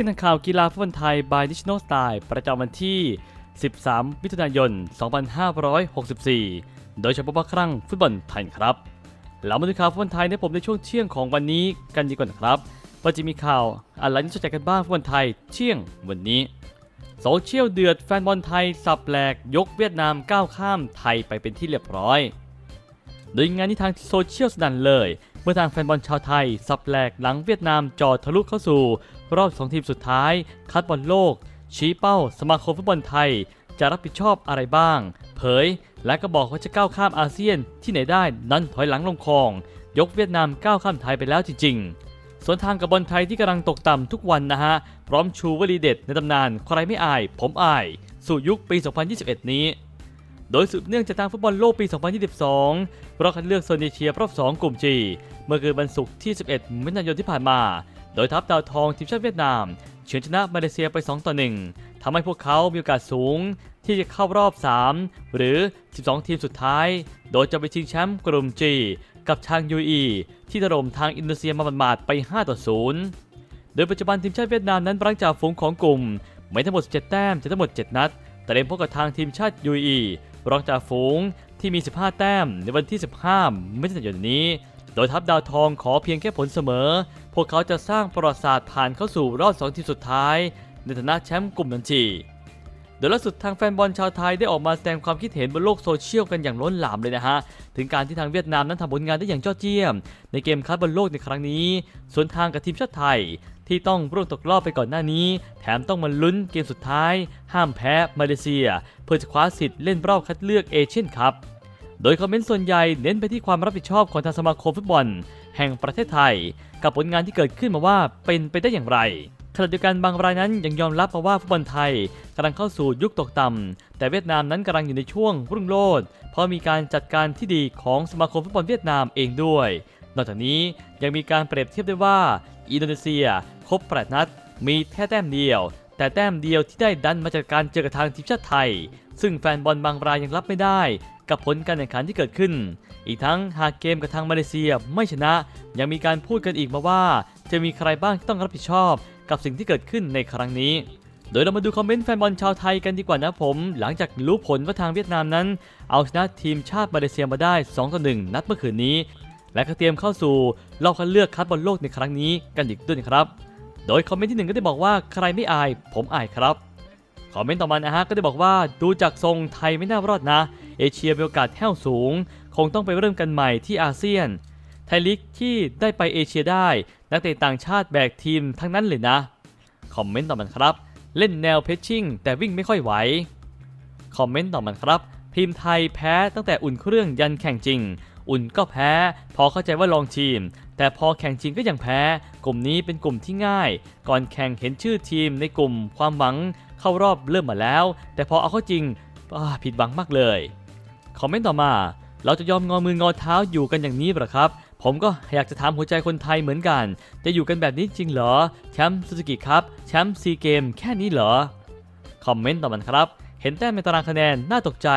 ที่ทางข่าวกีฬาฟุตบอลไทย by National Style ประจำวันที่ 13 มิถุนายน 2564 โดยเฉพาะครั้งฟุตบอลไทยครับ เรามาดูข่าวฟุตบอลไทยในผมในช่วงเที่ยงของวันนี้กันดีกว่านะครับว่าจะมีข่าวอะไรที่สนใจกันบ้างฟุตบอลไทยเที่ยงวันนี้โซเชียลเดือดแฟนบอลไทยสับแหลกยกเวียดนามก้าวข้ามไทยไปเป็นที่เรียบร้อย โดยงานที่ทางโซเชียลสนั่นเลย มื่อทางแฟนบอลชาวไทย สับแหลกหลังเวียดนามจอดทะลุเข้าสู่ รอบ2ทีมสุดท้าย คัดบอลโลก ชี้เป้า สมาคมฟุตบอลไทย จะรับผิดชอบอะไรบ้าง เผย และก็บอกว่าจะก้าวข้ามอาเซียนที่ไหนได้นั้นถอยหลังลงคลอง ยกเวียดนามก้าวข้ามไทยไปแล้วจริงๆส่วนทางกับบอลไทยที่กำลังตกต่ำทุกวันนะฮะพร้อมชูวลีเด็ดในตำนานใครไม่อาย ผมอาย สู่ยุคปี 2021 นี้ โดยสืบเนื่องจากทางฟุตบอลโลกปี 2022รอบคัดเลือกโซนเอเชียรอบ2กลุ่ม G เมื่อคืนวันศุกร์ที่ 11 มิถุนายนที่ผ่านมา โดยทัพดาวทองทีมชาติเวียดนามเฉือนชนะมาเลเซียไป 2 ต่อ 1ทำให้พวกเขามีโอกาสสูงที่จะเข้ารอบ 3 หรือ 12 ทีมสุดท้าย โดยจะไปชิงแชมป์กลุ่ม G กับทาง UAE ที่ถล่มทางอินโดนีเซียมาหมาดไป 5 ต่อ 0 โดยปัจจุบันทีมชาติเวียดนามนั้นรังจ่าฝูงของกลุ่มไม่ทั้งหมด 17 แต้มจากทั้งหมด 7 นัด แต่เล่นพบกับทางทีมชาติ UAE รองจ่าฝูงที่มี 15 แต้มในวันที่ 15มิถุนายนนี้ โดยทัพดาวทองขอเพียงแค่ผลเสมอ พวกเขาจะสร้างประวัติศาสตร์ผ่านเข้าสู่รอบ2ทีมสุดท้าย ในฐานะแชมป์กลุ่มทันที โดยล่าสุดทางแฟนบอลชาวไทยได้ออกมาแสดงความคิดเห็นบนโลกโซเชียลกันอย่างล้นหลามเลยนะฮะ ถึงการที่ทางเวียดนามนั้นทำผลงานได้อย่างยอดเยี่ยม ในเกมคัดบอลโลกในครั้งนี้ส่วนทางกับทีมชาติไทย ที่ต้องร่วงตกรอบไปก่อนหน้านี้ แถมต้องมาลุ้นเกมสุดท้าย ห้ามแพ้มาเลเซีย เพื่อจะคว้าสิทธิ์เล่นรอบคัดเลือกเอเชียนคัพโดยคอมเมนต์ส่วนใหญ่เน้นไปที่ความรับผิดชอบของทางสมาคมฟุตบอล แห่งประเทศไทย กับผลงานที่เกิดขึ้นมาว่าเป็นไปได้อย่างไร ขณะเดียวกันบางรายนั้นยังยอมรับมาว่าฟุตบอลไทยกำลังเข้าสู่ยุคตกต่ำแต่เวียดนามนั้นกำลังอยู่ในช่วงรุ่งโรจน์เพราะมีการจัดการที่ดีของสมาคมฟุตบอลเวียดนามเองด้วย นอกจากนี้ยังมีการเปรียบเทียบได้ว่าอินโดนีเซีย ครบ8นัด มีแค่แต้มเดียว แต่แต้มเดียวที่ได้ดันมาจากการเจอกับทางทีมชาติไทย ซึ่งแฟนบอลบางรายยังรับไม่ได้ กับผลการแข่งขันที่เกิดขึ้น อีกทั้งหากเกมกับทางมาเลเซียไม่ชนะ ยังมีการพูดกันอีกมาว่า จะมีใครบ้างที่ต้องรับผิดชอบ กับสิ่งที่เกิดขึ้นในครั้งนี้ โดยเรามาดูคอมเมนต์แฟนบอลชาวไทยกันดีกว่านะผม หลังจากรู้ผลว่าทางเวียดนามนั้น เอาชนะทีมชาติมาเลเซียมาได้2ต่อ1นัดเมื่อคืนนี้ และก็เตรียมเข้าสู่รอบคัดเลือกคัดบอลโลกในครั้งนี้กันอีกด้วยนะครับ โดยคอมเมนต์ที่หนึ่งก็ได้บอกว่าใครไม่อาย ผมอายครับคอมเมนต์ต่อมานะฮะก็ได้บอกว่าดูจากทรงไทยไม่น่ารอดนะ เอเชียมีโอกาสแห้วสูง คงต้องไปเริ่มกันใหม่ที่อาเซียน ไทยลีกที่ได้ไปเอเชียได้ นักเตะต่างชาติแบกทีมทั้งนั้นเลยนะ คอมเมนต์ต่อมันครับ เล่นแนวเพชชิ่งแต่วิ่งไม่ค่อยไหว คอมเมนต์ต่อมันครับ ทีมไทยแพ้ตั้งแต่อุ่นเครื่องยันแข่งจริง อุ่นก็แพ้ พอเข้าใจว่าลองทีม แต่พอแข่งจริงก็ยังแพ้ กลุ่มนี้เป็นกลุ่มที่ง่าย ก่อนแข่งเห็นชื่อทีมในกลุ่มความหวังเข้ารอบเริ่มมาแล้ว แต่พอเอาเข้าจริงอ่าผิดหวังมากเลย คอมเมนต์ต่อมา เราจะยอมงอมืองอเท้าอยู่กันอย่างนี้เหรอครับ ผมก็อยากจะถามหัวใจคนไทยเหมือนกัน จะอยู่กันแบบนี้จริงเหรอ แชมป์ซูซูกิครับ แชมป์ซีเกมแค่นี้เหรอ คอมเมนต์ต่อมันครับ เห็นแต้มในตารางคะแนนน่าตกใจ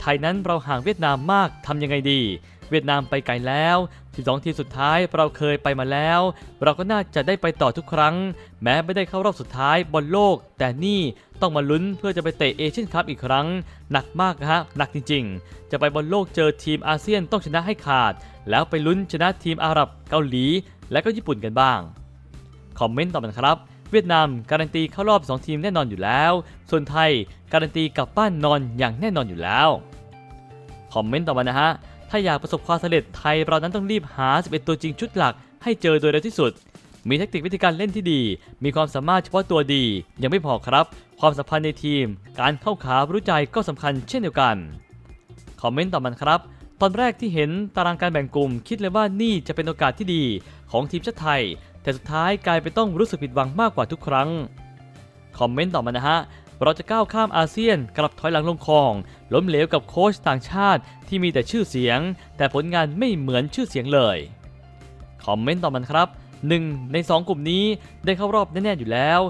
ไทยนั้นเราห่างเวียดนามมากทำยังไงดี เวียดนามไปไกลแล้ว 12 ทีมสุดท้ายเราเคยไปมาแล้ว เราก็น่าจะได้ไปต่อทุกครั้ง แม้ไม่ได้เข้ารอบสุดท้ายบอลโลก แต่นี่ต้องมาลุ้นเพื่อจะไปเตะเอเชียนคัพอีกครั้ง หนักมากนะฮะ หนักจริง ๆ จะไปบอลโลกเจอทีมอาเซียนต้องชนะให้ขาด แล้วไปลุ้นชนะทีมอาหรับเกาหลี และก็ญี่ปุ่นกันบ้าง คอมเมนต์ต่อมาครับเวียดนามการันตีเข้ารอบ 2 ทีมแน่นอนอยู่แล้ว ส่วนไทยการันตีกลับบ้านนอนอย่างแน่นอนอยู่แล้ว คอมเมนต์ต่อมานะฮะ ถ้าอยากประสบความสำเร็จไทยเรานั้นต้องรีบหา 11 ตัวจริงชุดหลัก ให้เจอโดยเร็วที่สุด มีเทคนิควิธีการเล่นที่ดี มีความสามารถเฉพาะตัวดี ยังไม่พอครับ ความสัมพันธ์ในทีม การเข้าขารู้ใจก็สำคัญเช่นเดียวกัน คอมเมนต์ต่อมันครับ ตอนแรกที่เห็นตารางการแบ่งกลุ่ม คิดเลยว่านี่จะเป็นโอกาสที่ดีของทีมชาติไทย แต่สุดท้ายกลายเป็นต้องรู้สึกผิดหวังมากกว่าทุกครั้ง คอมเมนต์ต่อมานะฮะ เราจะก้าวข้ามอาเซียนกลับถอยหลังลงคลอง ล้มเหลวกับโค้ชต่างชาติที่มีแต่ชื่อเสียง แต่ผลงานไม่เหมือนชื่อเสียงเลย คอมเมนต์ต่อมันครับ1ใน 2 กลุ่มนี้ได้เข้ารอบแน่ๆอยู่แล้ว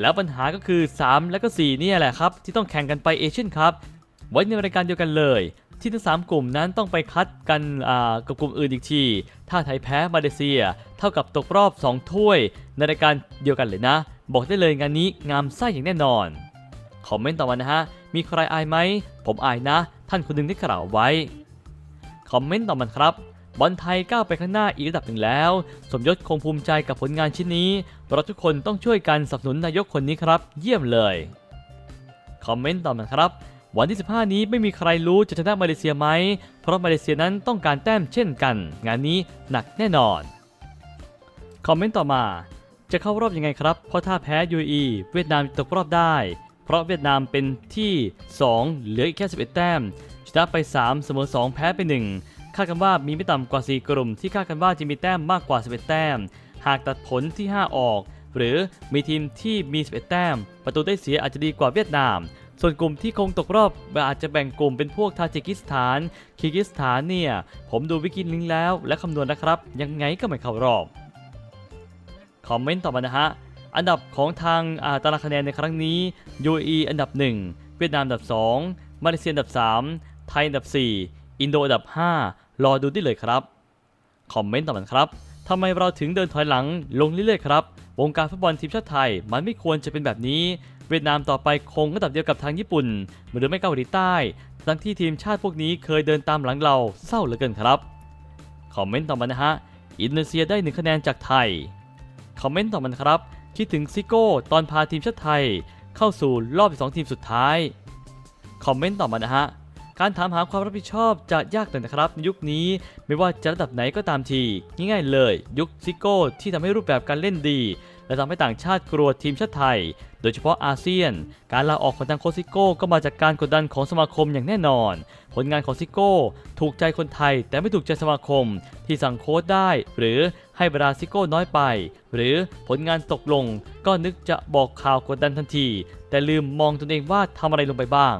แล้วปัญหาก็คือ 3 และก็ 4 เนี่ยแหละครับ ที่ต้องแข่งกันไปเอเชียนครับไว้ในรายการเดียวกันเลย ที่ทั้ง 3 กลุ่มนั้นต้องไปคัดกันกับกลุ่มอื่นอีกที ถ้าไทยแพ้มาเลเซีย เท่ากับตกรอบ 2 ถ้วยในรายการเดียวกันเลยนะ บอกได้เลยงานนี้งามไส้อย่างแน่นอน คอมเมนต์ต่อมานะฮะ มีใครอายไหม ผมอายนะ ท่านคนหนึ่งได้กล่าวไว้ คอมเมนต์ต่อมาครับ บอลไทยก้าวไปข้างหน้าอีกระดับหนึ่งแล้ว สมยศคงภูมิใจกับผลงานชิ้นนี้ เราทุกคนต้องช่วยกันสนับสนุนนายกคนนี้ครับ เยี่ยมเลย คอมเมนต์ต่อมาครับวันที่ 15 นี้ไม่มีใครรู้จะชนะมาเลเซียไหม เพราะมาเลเซียนั้นต้องการแต้มเช่นกัน งานนี้หนักแน่นอน คอมเมนต์ต่อมา จะเข้ารอบยังไงครับ เพราะถ้าแพ้ UAE เวียดนามตกรอบได้ เพราะเวียดนามเป็นที่ 2 เหลืออีกแค่ 11 แต้ม ชนะไป 3 เสมอ 2 แพ้ไป 1 คาดกันว่ามีไม่ต่ำกว่า 4 กลุ่ม ที่คาดกันว่าจะมีแต้มมากกว่า 11 แต้ม หากตัดผลที่ 5 ออก หรือมีทีมที่มี 11 แต้ม ประตูได้เสียอาจจะดีกว่าเวียดนาม ส่วนกลุ่มที่คงตกรอบอาจจะแบ่งกลุ่มเป็นพวกทาจิกิสถาน คีร์กิสถานเนี่ย ผมดูวิกิลิงแล้ว และคำนวณนะครับ ยังไงก็ไม่เข้ารอบ คอมเมนต์ต่อมานะฮะ อันดับของทางาตารางคะแนนในครั้งนี้ UAE อันดับ 1 เวียดนามอันดับ 2 มาเลเซียอันดับ 3 ไทยอันดับ 4 อินโดอันดับ 5 รอดูได้เลยครับ คอมเมนต์ต่อมาครับทำไมเราถึงเดินถอยหลังลงเรื่อยๆครับ วงการฟุตบอลทีมชาติไทย มันไม่ควรจะเป็นแบบนี้ เวียดนามต่อไปคงอันดับเดียวกับทางญี่ปุ่น หรือไม่เกาหลีใต้ ทั้งที่ทีมชาติพวกนี้เคยเดินตามหลังเราเศร้าเหลือเกินครับ คอมเมนต์ต่อมานะฮะ อินโดนีเซียได้หนึ่งคะแนนจากไทย คอมเมนต์ต่อมาครับ คิดถึงซิโก้ตอนพาทีมชาติไทย เข้าสู่รอบ 12 ทีมสุดท้าย คอมเมนต์ต่อมานะฮะ การถามหาความรับผิดชอบจะยากหน่อยนะครับในยุคนี้ไม่ว่าจะระดับไหนก็ตามที ง่ายๆเลย ยุคซิโก้ที่ทำให้รูปแบบการเล่นดี และทำให้ต่างชาติกลัวทีมชาติไทย โดยเฉพาะอาเซียน การลาออกของทางโคซิโก้ก็มาจากการกดดันของสมาคมอย่างแน่นอน ผลงานของซิโก้ถูกใจคนไทย แต่ไม่ถูกใจสมาคม ที่สั่งโค้ชได้ หรือให้เวลาซิโก้น้อยไป หรือผลงานตกลง ก็นึกจะบอกข่าวกดดันทันที แต่ลืมมองตนเองว่าทำอะไรลงไปบ้าง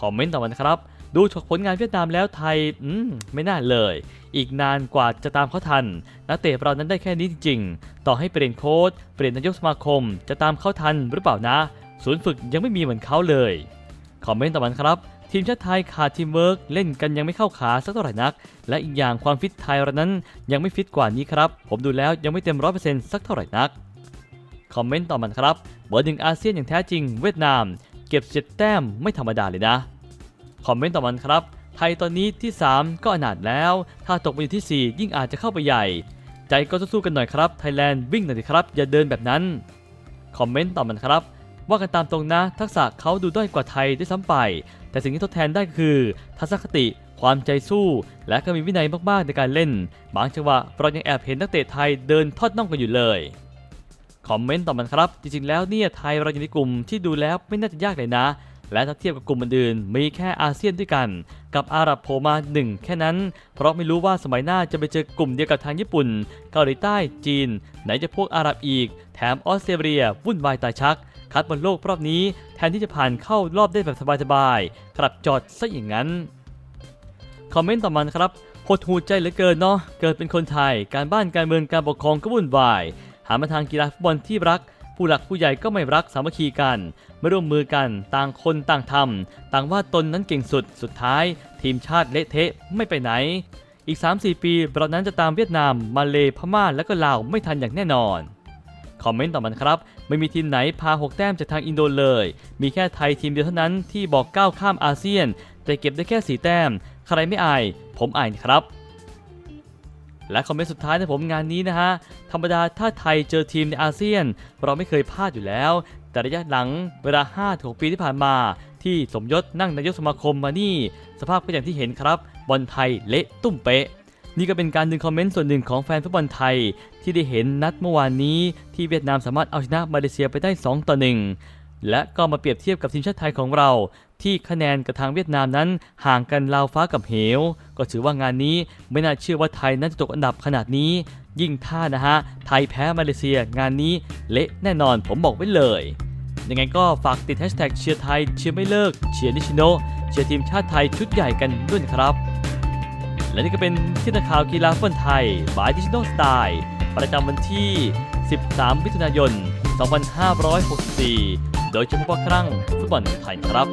คอมเมนต์ต่อมานะครับ ดูจากผลงานเวียดนามแล้วไทย อืม ไม่น่าเลย อีกนานกว่าจะตามเขาทัน นักเตะเรานั้นได้แค่นี้จริงๆ ต่อให้เปลี่ยนโค้ชเปลี่ยนนายกสมาคม จะตามเขาทันหรือเปล่านะ ศูนย์ฝึกยังไม่มีเหมือนเขาเลย คอมเมนต์ต่อมาครับ ทีมชาติไทยขาดทีมเวิร์กเล่นกันยังไม่เข้าขาสักเท่าไหร่นัก และอีกอย่างความฟิตไทยเรานั้นยังไม่ฟิตกว่านี้ครับ ผมดูแล้วยังไม่เต็มร้อยเปอร์เซ็นต์สักเท่าไหร่นัก คอมเมนต์ต่อมาครับ เบอร์หนึ่งอาเซียนอย่างแท้จริงเวียดนาม เก็บเจ็ดแต้มไม่ธรรมดาเลยนะ คอมเมนต์ต่อมาครับ ไทยตอนนี้ที่ 3 ก็อนาถแล้ว ถ้าตกไปอยู่ที่ 4 ยิ่งอาจจะเข้าไปใหญ่ ใจก็สู้ๆกันหน่อยครับไทยแลนด์วิ่งหน่อยสิครับ อย่าเดินแบบนั้น คอมเมนต์ต่อมาครับ ว่ากันตามตรงนะ ทักษะเขาดูด้อยกว่าไทยด้วยซ้ำไป แต่สิ่งที่ทดแทนได้คือ ทัศนคติความใจสู้ และก็มีวินัยมากๆในการเล่น บางจังหวะเรายังแอบเห็นนักเตะไทยเดินทอดน่องกันอยู่เลยคอมเมนต์ต่อมาครับ จริงๆแล้วเนี่ยไทยเราอยู่ในกลุ่มที่ดูแล้วไม่น่าจะยากเลยนะ และถ้าเทียบกับกลุ่มอื่นๆมีแค่อาเซียนด้วยกัน กับอาหรับโผล่มาหนึ่งแค่นั้น เพราะไม่รู้ว่าสมัยหน้าจะไปเจอกลุ่มเดียวกับทางญี่ปุ่น เกาหลีใต้จีน ไหนจะพวกอาหรับอีก แถมออสเตรเลีย วุ่นวายตายชัก คัดบอลโลกรอบนี้แทนที่จะผ่านเข้ารอบได้แบบสบายๆกลับจอดซะอย่างนั้นคอมเมนต์ต่อมาครับหดหูใจเหลือเกินเนาะเกิดเป็นคนไทย การบ้านการเมืองการปกครองก็วุ่นวายหามาทางกีฬาฟุตบอลที่รัก ผู้หลักผู้ใหญ่ก็ไม่รักสามัคคีกัน ไม่ร่วมมือกัน ต่างคนต่างทำต่างว่าตนนั้นเก่งสุด สุดท้าย ทีมชาติเละเทะไม่ไปไหน อีก 3-4 ปีเรานั้นจะตามเวียดนาม มาเลพม่าและก็ลาวไม่ทันอย่างแน่นอนคอมเมนต์ต่อมาครับ ไม่มีทีมไหนพา 6 แต้มจากทางอินโดเลย มีแค่ไทยทีมเดียวเท่านั้นที่บอกก้าวข้ามอาเซียน แต่เก็บได้แค่ 4 แต้ม ใครไม่อาย ผมอายครับ และคอมเมนต์สุดท้ายในผมงานนี้นะฮะ ธรรมดาถ้าไทยเจอทีมในอาเซียน เราไม่เคยพลาดอยู่แล้ว แต่ระยะหลังเวลา5-6ปีที่ผ่านมา ที่สมยศนั่งนายกสมาคมมานี่ สภาพก็อย่างที่เห็นครับบอลไทยเละตุ้มเป๊ะนี่ก็เป็นการดึงคอมเมนต์ส่วนหนึ่งของแฟนฟุตบอลไทย ที่ได้เห็นนัดเมื่อวานนี้ ที่เวียดนามสามารถเอาชนะมาเลเซียไปได้ 2 ต่อ 1 และก็มาเปรียบเทียบกับทีมชาติไทยของเรา ที่คะแนนกับทางเวียดนามนั้น ห่างกันราวฟ้ากับเหว ก็ถือว่างานนี้ไม่น่าเชื่อว่าไทยนั้นจะตกอันดับขนาดนี้ ยิ่งท่านะฮะ ไทยแพ้มาเลเซียงานนี้เละแน่นอนผมบอกไว้เลยยังไงก็ฝากติดแฮชแท็กเชียร์ไทยเชียร์ไม่เลิกเชียร์นิชิโนเชียร์ทีมชาติไทยชุดใหญ่กันด้วยครับ และนี่ก็เป็นที่นักข่าวกีฬาฟุตบอลไทยบายดิจิทัลสไตล์ประจำวันที่ 13 มิถุนายน 2564 โดยเฉพาะครั้งฟุตบอลไทยครับ